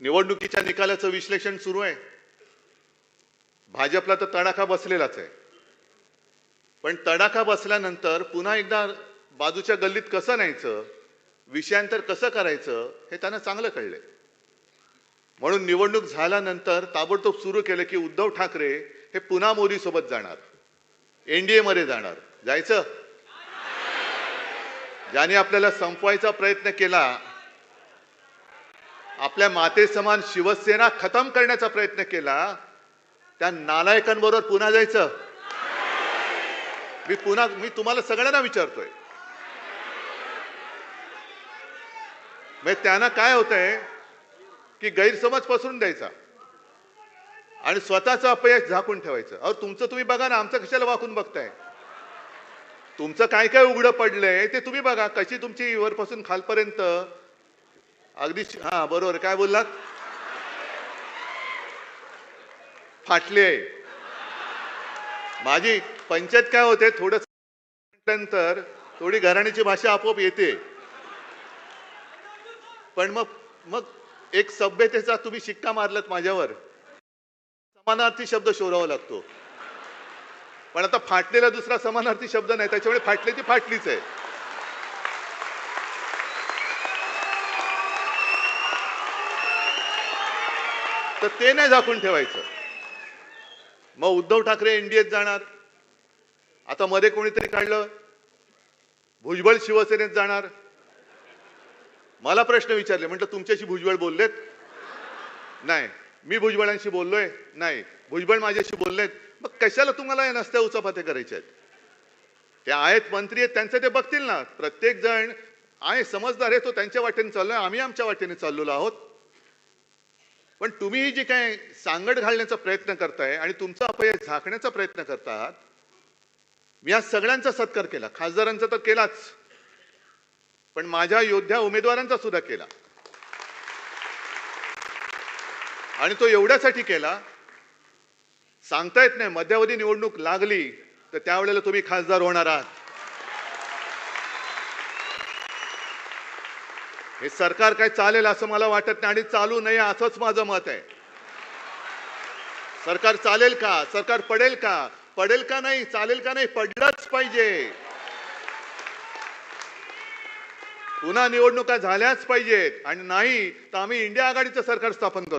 निवडणुकीच्या निकालाचं विश्लेषण सुरू आहे. भाजपला तर तडाखा बसलेलाच आहे. पण तडाखा बसल्यानंतर पुन्हा एकदा बाजूच्या गल्लीत कसं न्यायचं विषयांतर कसं करायचं हे त्यांना चांगलं कळलंय. म्हणून निवडणूक झाल्यानंतर ताबडतोब सुरू केलं की उद्धव ठाकरे हे पुन्हा मोदी सोबत जाणार एनडीए मध्ये जाणार. जायचं? ज्याने आपल्याला संपवायचा प्रयत्न केला आपल्या मातेसमान शिवसेना खतम करण्याचा प्रयत्न केला त्या नालायकांबरोबर पुन्हा जायचं? मी पुन्हा मी तुम्हाला सगळ्यांना विचारतोय. म्हणजे त्यांना काय होतंय? की गैरसमज पसरून द्यायचा. आणि स्वतःचं अपयश झाकून ठेवायचं. अहो तुमचं तुम्ही बघा ना आमचं कशाला वाकून बघताय? तुमचं काय काय उघडं पडलंय ते तुम्ही बघा कशी तुमची वरपासून खालपर्यंत अगदी हा बरोबर काय बोललात? फाटली आहे. माझी पंचायत काय होते थोडं नंतर थोडी घराण्याची भाषा आपोआप येते. पण मग मग एक सभ्यतेचा तुम्ही शिक्का मारलात माझ्यावर. समानार्थी शब्द शोधावा लागतो. पण आता फाटलेला दुसरा समानार्थी शब्द नाही त्याच्यामुळे फाटली ती फाटलीच आहे. तर ते नाही झाकून ठेवायचं. मग उद्धव ठाकरे एनडीएत जाणार. आता मध्ये कोणीतरी काढलं? भुजबळ शिवसेनेत जाणार. मला प्रश्न विचारले म्हटलं तुमच्याशी भुजबळ बोललेत? नाही. मी भुजबळांशी बोललोय? नाही. भुजबळ माझ्याशी बोललेत. मग कशाला तुम्हाला या नसत्या उचापाते करायच्या आहेत? ते आहेत मंत्री आहेत त्यांचं ते बघतील ना. प्रत्येक जण आहे समजदार आहे तो त्यांच्या वाटेने चाललोय आम्ही आमच्या वाटेने चाललेलो आहोत. पण तुम्ही जे जी काय सांगड घालण्याचा प्रयत्न करताय आणि तुमचा अपयश झाकण्याचा प्रयत्न करतात मी आज सगळ्यांचा सत्कार केला. खासदारांचा तर केलाच. पण माझ्या योद्ध्या उमेदवारांचा सुद्धा केला. आणि तो एवढ्यासाठी केला सांगता येत नाही मध्यावधी निवडणूक लागली तर त्यावेळेला तुम्ही खासदार होणार आहात. हे सरकार काय चालेल असं मला वाटत नाही आणि चालू नये असंच माझं मत आहे. सरकार चालेल का? सरकार पडेल का? पडेल का नाही? चालेल का नाही? पडलंच पाहिजे. पुन्हा निवडणुका झाल्याच पाहिजेत आणि नाही तर आम्ही इंडिया आघाडीचं सरकार स्थापन करू.